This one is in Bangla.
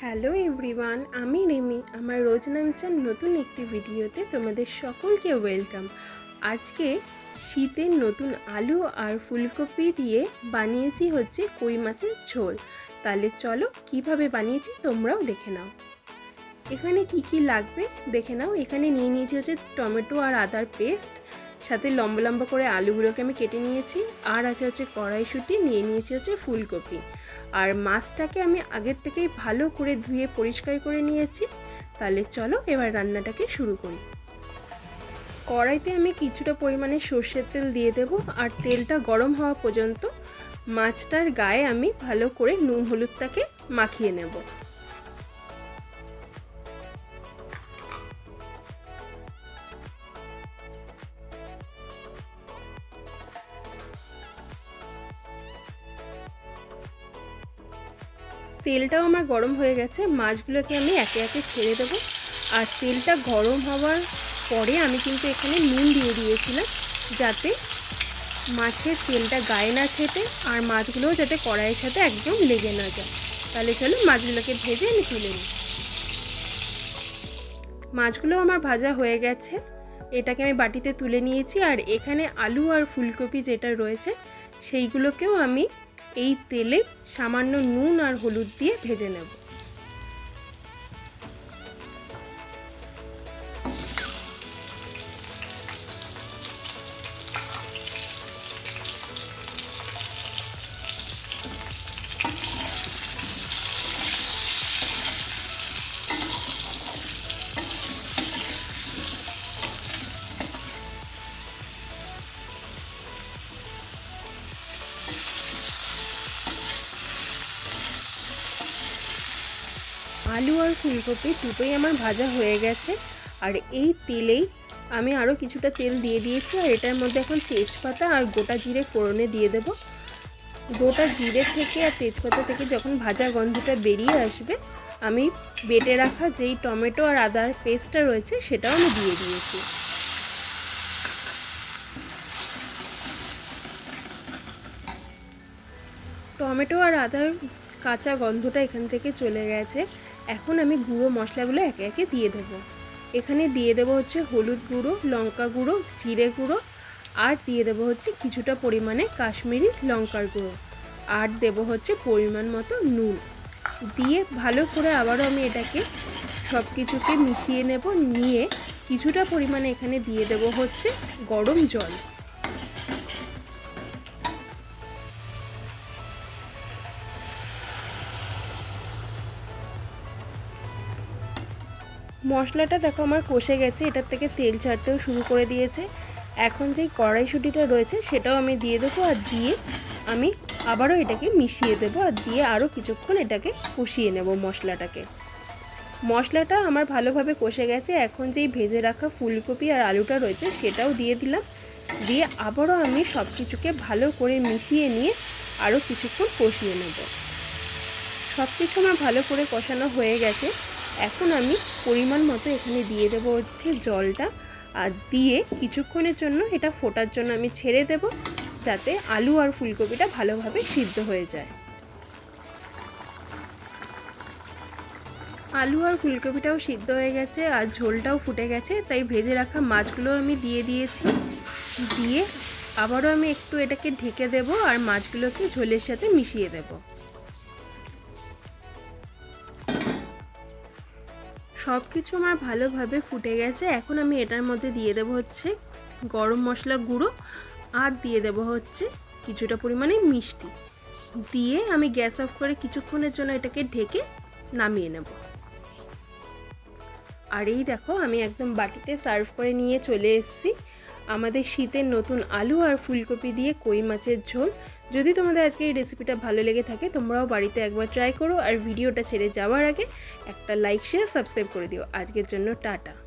হ্যালো এভরিওয়ান, আমি রিমি। আমার রোজ নামচান নতুন একটি ভিডিওতে তোমাদের সকলকে ওয়েলকাম। আজকে শীতের নতুন আলু আর ফুলকপি দিয়ে বানিয়েছি হচ্ছে কই মাছের ঝোল। তাহলে চলো কীভাবে বানিয়েছি তোমরাও দেখে নাও। এখানে কি কি লাগবে দেখে নাও। এখানে নিয়ে নিয়েছি হচ্ছে টমেটো আর আদার পেস্ট, সাথে লম্বা লম্বা করে আলুগুলোকে আমি কেটে নিয়েছি, আর আছে হচ্ছে কড়াইশুঁটি, নিয়ে নিয়েছি হচ্ছে ফুলকপি। আর মাছটাকে আমি আগের থেকেই ভালো করে ধুয়ে পরিষ্কার করে নিয়েছি। তাহলে চলো এবার রান্নাটাকে শুরু করি। কড়াইতে আমি কিছুটা পরিমাণে সর্ষের তেল দিয়ে দেব আর তেলটা গরম হওয়া পর্যন্ত মাছটার গায়ে আমি ভালো করে নুন হলুদটাকে মাখিয়ে নেব। তেলটাও আমার গরম হয়ে গেছে। মাছগুলোকে আমি একে একে ছেড়ে দেবো। আর তেলটা গরম হওয়ার পরে আমি কিন্তু এখানে নুন দিয়ে দিয়েছিলাম যাতে মাছের তেলটা গায়ে না ছেটে আর মাছগুলোও যাতে কড়াইয়ের সাথে একদম লেগে না যায়। তাহলে চলো মাছগুলোকে ভেজে আমি তুলে নিই। মাছগুলো আমার ভাজা হয়ে গেছে। এটাকে আমি বাটিতে তুলে নিয়েছি। আর এখানে আলু আর ফুলকপি যেটা রয়েছে, সেইগুলোকেও আমি এই তেলে সামান্য নুন আর হলুদ দিয়ে ভেজে নেব। আলু আর ফুলকপি দুটোই আমার ভাজা হয়ে গেছে। আর এই তেলেই আমি আরও কিছুটা তেল দিয়ে দিয়েছি, আর এটার মধ্যে এখন তেজপাতা আর গোটা জিরে ফোড়নে দিয়ে দেব। গোটা জিরে থেকে আর তেজপাতা থেকে যখন ভাজা গন্ধটা বেরিয়ে আসবে, আমি বেটে রাখা যেই টমেটো আর আদার পেস্টটা রয়েছে সেটাও আমি দিয়ে দিয়েছি। টমেটো আর আদার কাঁচা গন্ধটা এখান থেকে চলে গেছে। এখন আমি গুঁড়ো মশলাগুলো একে একে দিয়ে দেবো। এখানে দিয়ে দেবো হচ্ছে হলুদ গুঁড়ো, লঙ্কা গুঁড়ো, জিরে গুঁড়ো, আর দিয়ে দেবো হচ্ছে কিছুটা পরিমাণে কাশ্মীরি লঙ্কার গুঁড়ো, আর দেবো হচ্ছে পরিমাণ মতো নুন। দিয়ে ভালো করে আবারও আমি এটাকে সব কিছুকে মিশিয়ে নেব, নিয়ে কিছুটা পরিমাণে এখানে দিয়ে দেবো হচ্ছে গরম জল। মশলাটা দেখো আমার কষে গেছে, এটার থেকে তেল ছাড়তেও শুরু করে দিয়েছে। এখন যেই কড়াইশুটিটা রয়েছে সেটাও আমি দিয়ে দেবো আর দিয়ে আমি আবারও এটাকে মিশিয়ে দেবো আর দিয়ে আরও কিছুক্ষণ এটাকে কষিয়ে নেব মশলাটাকে। মশলাটা আমার ভালোভাবে কষে গেছে, এখন যেই ভেজে রাখা ফুলকপি আর আলুটা রয়েছে সেটাও দিয়ে দিলাম। দিয়ে আবারও আমি সব কিছুকে ভালো করে মিশিয়ে নিয়ে আরও কিছুক্ষণ কষিয়ে নেব। সব কিছু আমার ভালো করে কষানো হয়ে গেছে। এখন আমি পরিমাণ মতো এখানে দিয়ে দেবো হচ্ছে জলটা আর দিয়ে কিছুক্ষণের জন্য এটা ফোটার জন্য আমি ছেড়ে দেব যাতে আলু আর ফুলকপিটা ভালোভাবে সিদ্ধ হয়ে যায়। আলু আর ফুলকপিটাও সিদ্ধ হয়ে গেছে আর ঝোলটাও ফুটে গেছে, তাই ভেজে রাখা মাছগুলো আমি দিয়ে দিয়েছি। দিয়ে আবারও আমি একটু এটাকে ঢেকে দেব আর মাছগুলোকে ঝোলের সাথে মিশিয়ে দেবো। সব কিছু আমার ভালোভাবে ফুটে গেছে। এখন আমি এটার মধ্যে দিয়ে দেবো হচ্ছে গরম মশলা গুঁড়ো আর দিয়ে দেবো হচ্ছে কিছুটা পরিমাণে মিষ্টি। দিয়ে আমি গ্যাস অফ করে কিছুক্ষণের জন্য এটাকে ঢেকে নামিয়ে নেব। আর এই দেখো, আমি একদম বাটিতে সার্ভ করে নিয়ে চলে এসেছি। আমাদের শীতের নতুন আলু আর ফুলকপি দিয়ে কই মাছের ঝোল। যদি তোমাদের আজকে এই রেসিপিটা ভালো লেগে থাকে, তোমরাও বাড়িতে একবার ট্রাই করো আর ভিডিওটা ছেড়ে যাওয়ার আগে একটা লাইক শেয়ার সাবস্ক্রাইব করে দিও। আজকের জন্য টাটা।